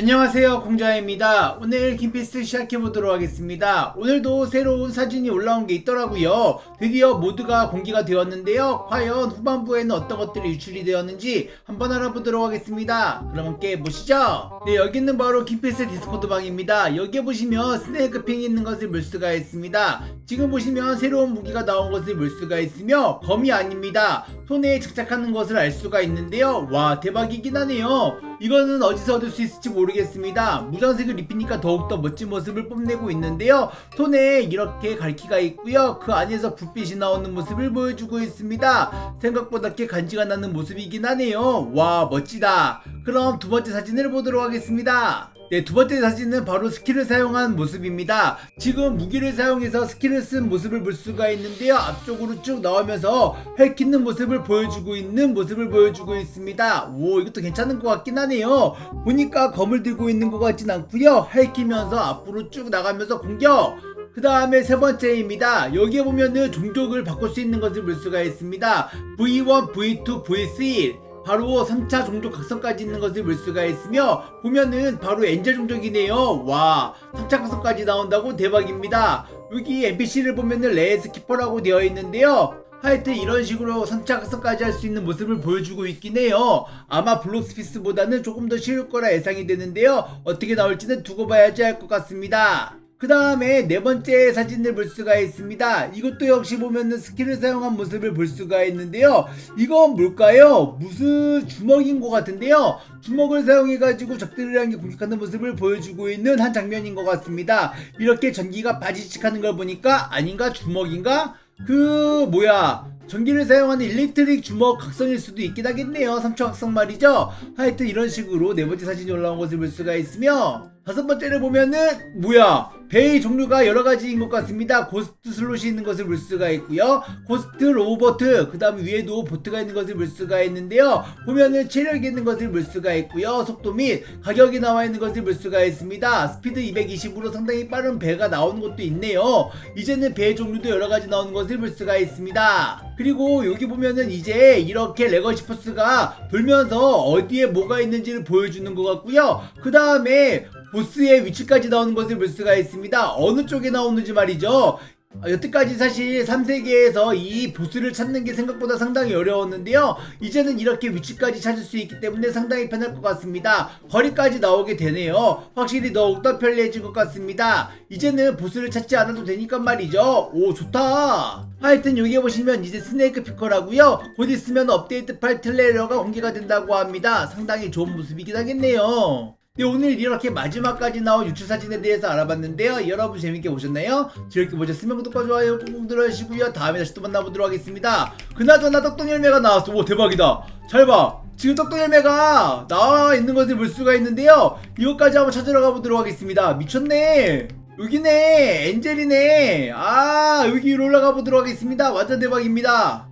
안녕하세요 공자입니다. 오늘 김피스 시작해보도록 하겠습니다. 오늘도 새로운 사진이 올라온 게 있더라고요. 드디어 모드가 공개가 되었는데요. 과연 후반부에는 어떤 것들이 유출이 되었는지 한번 알아보도록 하겠습니다. 그럼 함께 보시죠. 네 여기는 바로 김피스 디스코드 방입니다. 여기에 보시면 스네이크 핑이 있는 것을 볼 수가 있습니다. 지금 보시면 새로운 무기가 나온 것을 볼 수가 있으며 검이 아닙니다 손에 장착하는 것을 알 수가 있는데요 와 대박이긴 하네요 이거는 어디서 얻을 수 있을지 모르겠습니다. 무장색을 입히니까 더욱더 멋진 모습을 뽐내고 있는데요. 손에 이렇게 갈퀴가 있고요. 그 안에서 불빛이 나오는 모습을 보여주고 있습니다. 생각보다 꽤 간지가 나는 모습이긴 하네요. 와 멋지다. 그럼 두 번째 사진을 보도록 하겠습니다. 네, 두 번째 사진은 바로 스킬을 사용한 모습입니다. 지금 무기를 사용해서 스킬을 쓴 모습을 볼 수가 있는데요. 앞쪽으로 쭉 나오면서 헬키는 모습을 보여주고 있는 모습을 보여주고 있습니다. 오, 이것도 괜찮은 것 같긴 하네요. 보니까 검을 들고 있는 것 같진 않고요. 헬키면서 앞으로 쭉 나가면서 공격! 그 다음에 세 번째입니다. 여기에 보면은 종족을 바꿀 수 있는 것을 볼 수가 있습니다. V1, V2, V3. 바로 3차 종족 각성까지 있는 것을 볼 수가 있으며 보면은 바로 엔젤 종족이네요. 와 3차 각성까지 나온다고 대박입니다. 여기 NPC를 보면은 레스 키퍼라고 되어 있는데요. 하여튼 이런 식으로 3차 각성까지 할 수 있는 모습을 보여주고 있긴 해요. 아마 블록스피스보다는 조금 더 쉬울 거라 예상이 되는데요. 어떻게 나올지는 두고 봐야지 할 것 같습니다. 그 다음에 네 번째 사진을 볼 수가 있습니다. 이것도 역시 보면은 스킬을 사용한 모습을 볼 수가 있는데요. 이건 뭘까요? 무슨 주먹인 것 같은데요. 주먹을 사용해가지고 적들을 향해 공격하는 모습을 보여주고 있는 한 장면인 것 같습니다. 이렇게 전기가 바지직하는 걸 보니까 아닌가 주먹인가? 그 뭐야 전기를 사용하는 일렉트릭 주먹 각성일 수도 있긴 하겠네요. 3초 각성 말이죠. 하여튼 이런 식으로 네 번째 사진이 올라온 것을 볼 수가 있으며 다섯 번째를 보면은 뭐야 베이 종류가 여러 가지인 것 같습니다. 고스트 슬롯이 있는 것을 볼 수가 있고요. 고스트 로보트 그 다음 위에도 보트가 있는 것을 볼 수가 있는데요. 보면은 체력이 있는 것을 볼 수가 있고요. 속도 및 가격이 나와 있는 것을 볼 수가 있습니다. 스피드 220으로 상당히 빠른 배가 나오는 것도 있네요. 이제는 배 종류도 여러 가지 나오는 것을 볼 수가 있습니다. 그리고 여기 보면은 이제 이렇게 레거시 포스가 돌면서 어디에 뭐가 있는지를 보여주는 것 같고요. 그 다음에 보스의 위치까지 나오는 것을 볼 수가 있습니다. 어느 쪽에 나오는지 말이죠. 아, 여태까지 사실 3세계에서 이 보스를 찾는 게 생각보다 상당히 어려웠는데요. 이제는 이렇게 위치까지 찾을 수 있기 때문에 상당히 편할 것 같습니다. 거리까지 나오게 되네요. 확실히 더욱더 편리해진 것 같습니다. 이제는 보스를 찾지 않아도 되니까 말이죠. 오, 좋다. 하여튼 여기 보시면 이제 스네이크 피커라고요. 곧 있으면 업데이트 팔 트레일러가 공개가 된다고 합니다. 상당히 좋은 모습이긴 하겠네요. 네, 오늘 이렇게 마지막까지 나온 유출 사진에 대해서 알아봤는데요. 여러분 재밌게 보셨나요? 재밌게 보셨으면 구독과 좋아요 꾹꾹 눌러주시고요. 다음에 다시 또 만나보도록 하겠습니다. 그나저나 떡동 열매가 나왔어. 오 대박이다. 잘 봐. 지금 떡동 열매가 나와 있는 것을 볼 수가 있는데요. 이것까지 한번 찾으러 가보도록 하겠습니다. 미쳤네. 여기네. 엔젤이네. 아 여기로 올라가 보도록 하겠습니다. 완전 대박입니다.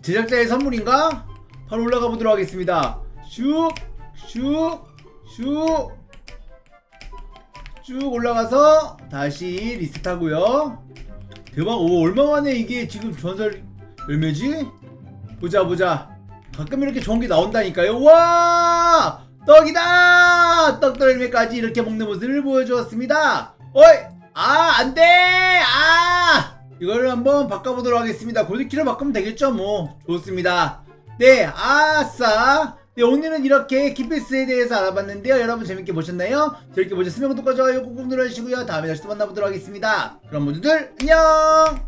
제작자의 선물인가? 바로 올라가 보도록 하겠습니다. 슉, 슉, 슉, 쭉 올라가서 다시 리셋하고요. 대박, 오 얼마 만에 이게 지금 전설 열매지? 보자 보자. 가끔 이렇게 좋은 게 나온다니까요. 와, 떡이다. 떡도 열매까지 이렇게 먹는 모습을 보여주었습니다. 어이, 아 안 돼, 아. 이거를 한번 바꿔보도록 하겠습니다. 골드키로 바꾸면 되겠죠, 뭐. 좋습니다. 네, 아싸. 네, 오늘은 이렇게 키피스에 대해서 알아봤는데요. 여러분 재밌게 보셨나요? 재밌게 보셨으면 구독과 좋아요 꾹꾹 눌러주시고요. 다음에 다시 또 만나보도록 하겠습니다. 그럼 모두들 안녕!